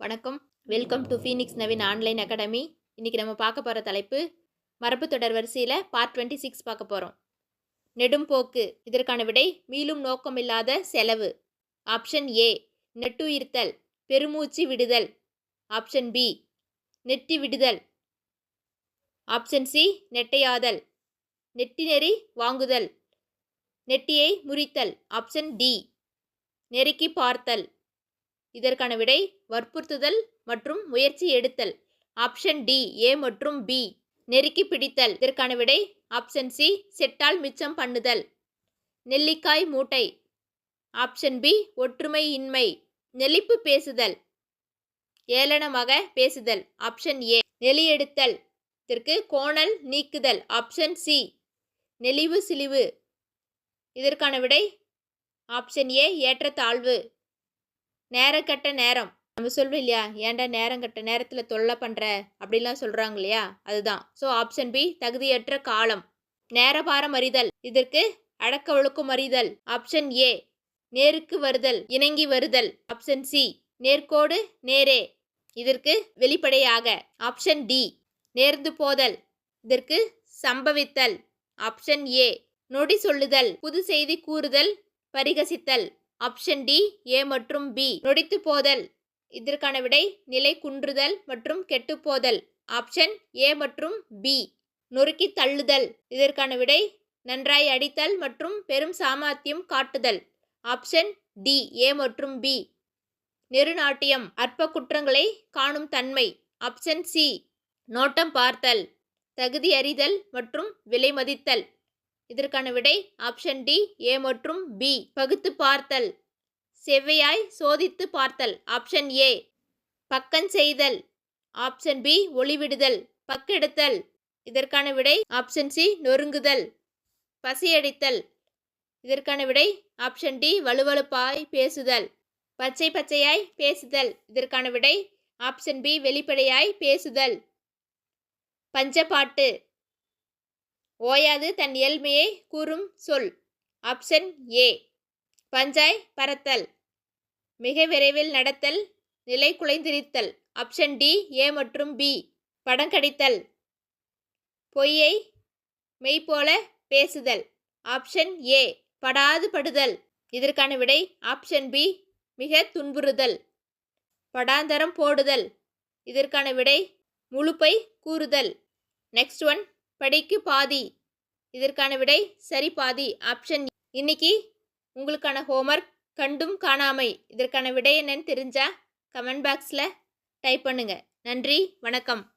வணக்கம். Welcome to Phoenix Naveen online academy இன்றைக்கி நம்ம பார்க்க போகிற தலைப்பு மரபு தொடர் வரிசையில் பார்ட் டுவெண்ட்டி சிக்ஸ் பார்க்க போகிறோம் நெடும்போக்கு இதற்கான விடை மீளும் நோக்கமில்லாத செலவு. ஆப்ஷன் ஏ நெட்டுயிர்த்தல் பெருமூச்சு விடுதல். ஆப்ஷன் பி நெட்டி விடுதல். Option C நெட்டையாதல். நெட்டிநெறி வாங்குதல். நெட்டியை முறித்தல். ஆப்ஷன் டி நெருக்கி பார்த்தல். இதற்கான விடை வற்புறுத்துதல் மற்றும் முயற்சி எடுத்தல். ஆப்ஷன் டி ஏ மற்றும் பி. நெருக்கி பிடித்தல். இதற்கான விடை ஆப்ஷன் சி செட்டால் மிச்சம் பண்ணுதல். நெல்லிக்காய் மூட்டை. ஆப்ஷன் பி ஒற்றுமை இன்மை நெளிப்பு பேசுதல். ஏளனமாக பேசுதல். ஆப்ஷன் ஏ நெளியெடுத்தல் இதற்கு கோணல் நீக்குதல். ஆப்ஷன் சி நெளிவு சிலிவு. இதற்கான விடை ஆப்ஷன் ஏ ஏற்றத்தாழ்வு. நேரக்கட்ட நேரம். நம்ம சொல்லுவோம் இல்லையா? ஏன்டா நேரம் கட்ட நேரத்தில் தொல்லை பண்ணுற அப்படிலாம் சொல்கிறாங்க இல்லையா? அதுதான். ஸோ ஆப்ஷன் பி தகுதியற்ற காலம். நேரபாரம் அறிதல் இதற்கு அடக்க ஒழுக்கம் அறிதல் ஆப்ஷன் ஏ நேருக்கு வருதல் இணங்கி வருதல். ஆப்ஷன் சி நேர்கோடு நேரே. இதற்கு வெளிப்படையாக. ஆப்ஷன் டி நேர்ந்து போதல். இதற்கு சம்பவித்தல். ஆப்ஷன் ஏ நொடி சொல்லுதல். புது செய்தி கூறுதல் பரிகசித்தல். ஆப்ஷன் டி ஏ மற்றும் பி. நொடித்து போதல். இதற்கான விடை நிலை குன்றுதல் மற்றும் கெட்டுப்போதல் ஆப்ஷன் ஏ மற்றும் பி. நொறுக்கி தள்ளுதல். இதற்கான விடை நன்றாய் அடித்தல் மற்றும் பெரும் சாமர்த்தியம் காட்டுதல். ஆப்ஷன் டி ஏ மற்றும் பி. நெருநாட்டியம் அற்ப குற்றங்களை காணும் தன்மை. ஆப்ஷன் சி நோட்டம் பார்த்தல். தகுதி அறிதல் மற்றும் விலை மதித்தல். இதற்கான விடை ஆப்ஷன் டி ஏ மற்றும் பி பகுத்து பார்த்தல். செவ்வையாய் சோதித்து பார்த்தல். ஆப்ஷன் ஏ பக்கம் செய்தல். ஆப்ஷன் பி ஒளிவிடுதல். பக்கெடுத்தல். இதற்கான விடை ஆப்ஷன் சி நொறுங்குதல். பசியடித்தல். இதற்கான விடை ஆப்ஷன் டி வலுவலுப்பாய் பேசுதல். பச்சை பச்சையாய் பேசுதல். இதற்கான விடை ஆப்ஷன் பி வெளிப்படையாய் பேசுதல். பஞ்சப்பாட்டு ஓயாது தன் இயல்மையை கூறும் சொல். Option A. பஞ்சாய் பறத்தல். மிக விரைவில் நடத்தல். நிலை குலைந்திருத்தல். Option D. ஏ மற்றும் பி. படம் கடித்தல். பொய்யை மெய்ப்போல பேசுதல். Option A. படாது படுதல். இதற்கான விடை ஆப்ஷன் பி. மிக துன்புறுதல். படாந்தரம் போடுதல். இதற்கான விடை முழுப்பை கூறுதல். Next one. படிக்கு பாதி. இதற்கான விடை சரி பாதி. ஆப்ஷன் இன்னைக்கு உங்களுக்கான ஹோம்ஒர்க் கண்டும் காணாமை. இதற்கான விடை என்னன்னு தெரிஞ்சா கமெண்ட் பாக்ஸில் டைப் பண்ணுங்கள் நன்றி. வணக்கம்.